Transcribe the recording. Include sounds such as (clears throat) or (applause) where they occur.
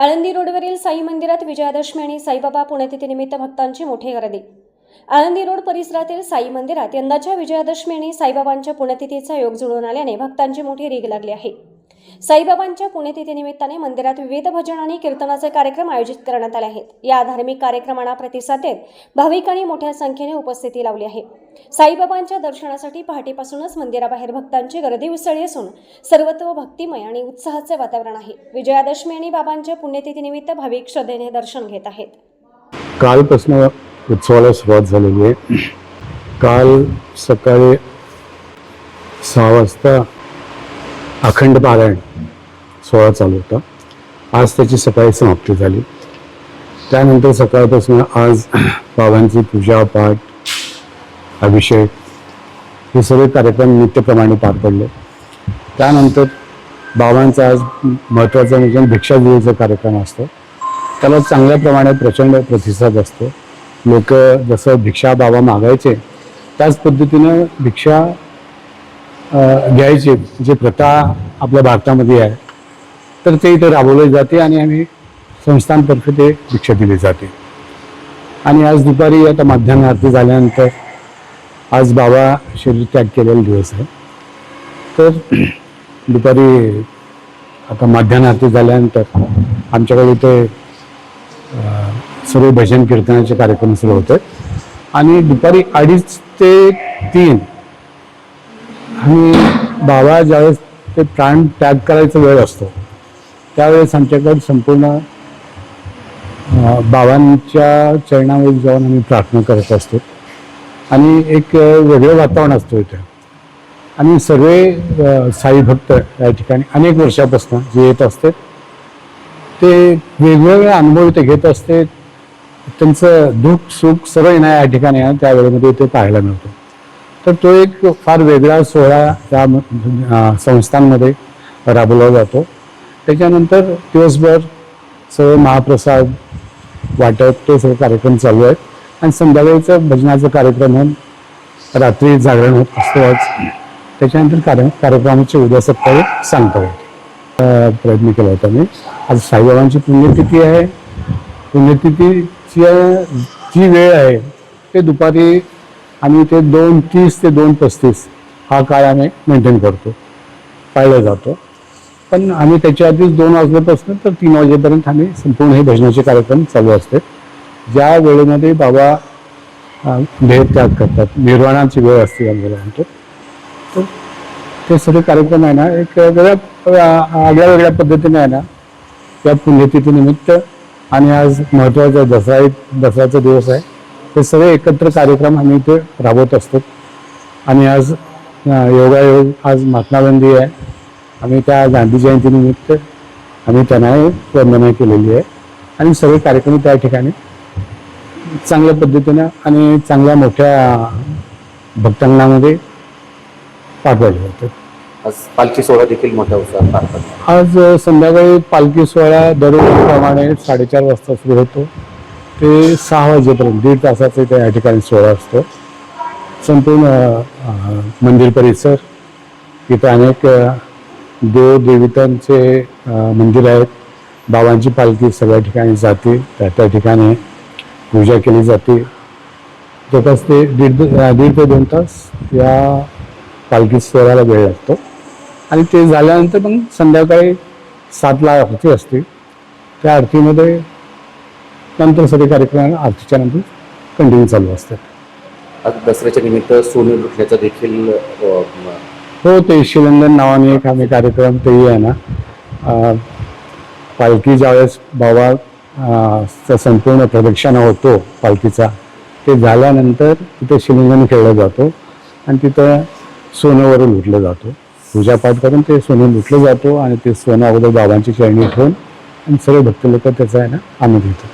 आळंदी रोडवरील साई मंदिरात विजयादशमी आणि साईबाबा पुण्यतिथीनिमित्त भक्तांची मोठी गर्दी. आळंदी रोड परिसरातील साई मंदिरात यंदाच्या विजयादशमी आणि साईबाबांच्या पुण्यतिथीचा योग जुळून आल्याने भक्तांची मोठी रीग लागली आहे. साईबाबांच्या पुण्यतिथीनिमित्ताने मंदिरात विविध भजन आणि कीर्तनाचे कार्यक्रम आयोजित करण्यात आले आहेत. या धार्मिक कार्यक्रमांना प्रतिसाद देत भाविकांनी मोठ्या संख्येने उपस्थिती लावली आहे. साईबाबांच्या दर्शनासाठी पहाटेपासूनच मंदिराबाहेर भक्तांची गर्दी उसळली असून सर्वत्र भक्तिमय आणि उत्साहाचे वातावरण आहे. विजयादशमी आणि बाबांच्या पुण्यतिथीनिमित्त भाविक श्रद्धेने दर्शन घेत आहेत. कालपासून उत्सवाला सुरुवात झालेली आहे. काल सकाळी सहा वाजता अखंड पारायण सोहळा चालू होता. आज त्याची सकाळी समाप्ती झाली. त्यानंतर सकाळपासून आज बाबांची पूजा पाठ अभिषेक हे सगळे कार्यक्रम नित्यप्रमाणे पार पडले. त्यानंतर बाबांचा आज महत्त्वाचा म्हणजे भिक्षादेवीचा कार्यक्रम असतो. त्याला चांगल्या प्रमाणात प्रचंड प्रतिसाद असतो. लोक जसं भिक्षा बाबा मागायचे त्याच पद्धतीनं भिक्षा घ्यायची. जी प्रथा आपल्या भारतामध्ये आहे तर ते इथे राबवले जाते आणि आम्ही संस्थांतर्फे ते दीक्षा दिली जाते. आणि आज दुपारी आता मध्यान्ह आरती झाल्यानंतर आज बाबा शरीर त्याग केलेला दिवस आहे. तर (clears throat) दुपारी आता मध्यान्ह आरती झाल्यानंतर आमच्याकडे इथे सर्व भजन कीर्तनाचे कार्यक्रम सुरू होते आणि दुपारी अडीच ते तीन आणि बाबा ज्यावेळेस ते प्राण त्याग करायचा वेळ असतो त्यावेळेस आमच्याकडे संपूर्ण बाबांच्या चरणावर जाऊन आम्ही प्रार्थना करत असतो. आणि एक वेगळं वातावरण असतो इथे. आणि सगळे साई भक्त या ठिकाणी अनेक वर्षापासून जे येत असते ते वेगवेगळे अनुभव इथे घेत असते. त्यांचं दुःख सुख सर्व येणं या ठिकाणी आहे त्या वेळेमध्ये ते पाहायला मिळतं. तर तो एक फार वेगळा सोहळा त्या संस्थांमध्ये राबवला जातो. त्याच्यानंतर दिवसभर सर्व महाप्रसाद वाटप ते सर्व कार्यक्रम चालू आहेत. आणि संध्याकाळीचं भजनाचा कार्यक्रम होऊन रात्री जागरण होत असतो आज. त्याच्यानंतर कार्य कार्यक्रमाचे उद्या सकाळी सांगता प्रयत्न केला होता मी. आज साईबाबांची पुण्यतिथी आहे. पुण्यतिथीची जी वेळ आहे ते दुपारी आम्ही ते दोन तीस ते दोन पस्तीस हा काळ आम्ही मेंटेन करतो. पाळला जातो. पण आम्ही त्याच्या आधीच दोन वाजल्यापासून तर तीन वाजेपर्यंत आम्ही संपूर्ण हे भजनाचे कार्यक्रम चालू असते. ज्या वेळेमध्ये बाबा देह त्याग करतात निर्वाणाची वेळ असते आम्हाला म्हणतो. तर ते सगळे कार्यक्रम आहे ना एक वेगळ्या आगळ्या वेगळ्या पद्धतीने आहे ना या पुण्यतिथीनिमित्त आणि आज महत्त्वाचा दसरा दसऱ्याचा दिवस आहे. हे सगळे एकत्र कार्यक्रम आम्ही इथे राबवत असतो. आणि आज योगायोग आज महात्मा गांधी आहे. आम्ही त्या गांधी जयंतीनिमित्त आम्ही त्यांना वंदना केलेली आहे. आणि सगळे कार्यक्रम त्या ठिकाणी चांगल्या पद्धतीनं आणि चांगल्या मोठ्या भक्तांनामध्ये पाठवले जातात आज पालखी सोहळा देखील मोठ्या उत्साहात पार पडला. आज संध्याकाळी पालखी सोहळा दररोजप्रमाणे साडेचार वाजता सुरू होतो. ते सहा वाजेपर्यंत दीड तासाचा त्या या ठिकाणी सोहळा असतो. संपूर्ण मंदिर परिसर इथं अनेक देव देवतांचे मंदिर आहेत. बाबांची पालखी सगळ्या ठिकाणी जाते त्या त्या ठिकाणी पूजा केली जाते. जवळपास ते दीड दीड ते दोन तास या पालखी सोहळ्याला वेळ लागतो. आणि ते झाल्यानंतर मग संध्याकाळी सातला आरती असते. त्या आरतीमध्ये नंतर सगळे कार्यक्रम आरतीच्या नंतर कंटिन्यू चालू असतात. आज दसऱ्याच्या निमित्त सोने लुटण्याचा देखील हो ते शिवंदन नावाने एक आम्ही कार्यक्रम तेही आहे ना. पालखी ज्यावेळेस बाबा संपूर्ण प्रदक्षिणा होतो पालखीचा ते झाल्यानंतर तिथे शिलिंगन खेळला जातो आणि तिथं सोनं वरून लुटलं जातो. पूजापाठ करून ते सोनं लुटलं जातो आणि ते सोनं अगोदर बाबांची चरणी ठेवून आणि सर्व भक्त लोक त्याचा आहे ना आनंद घेतात.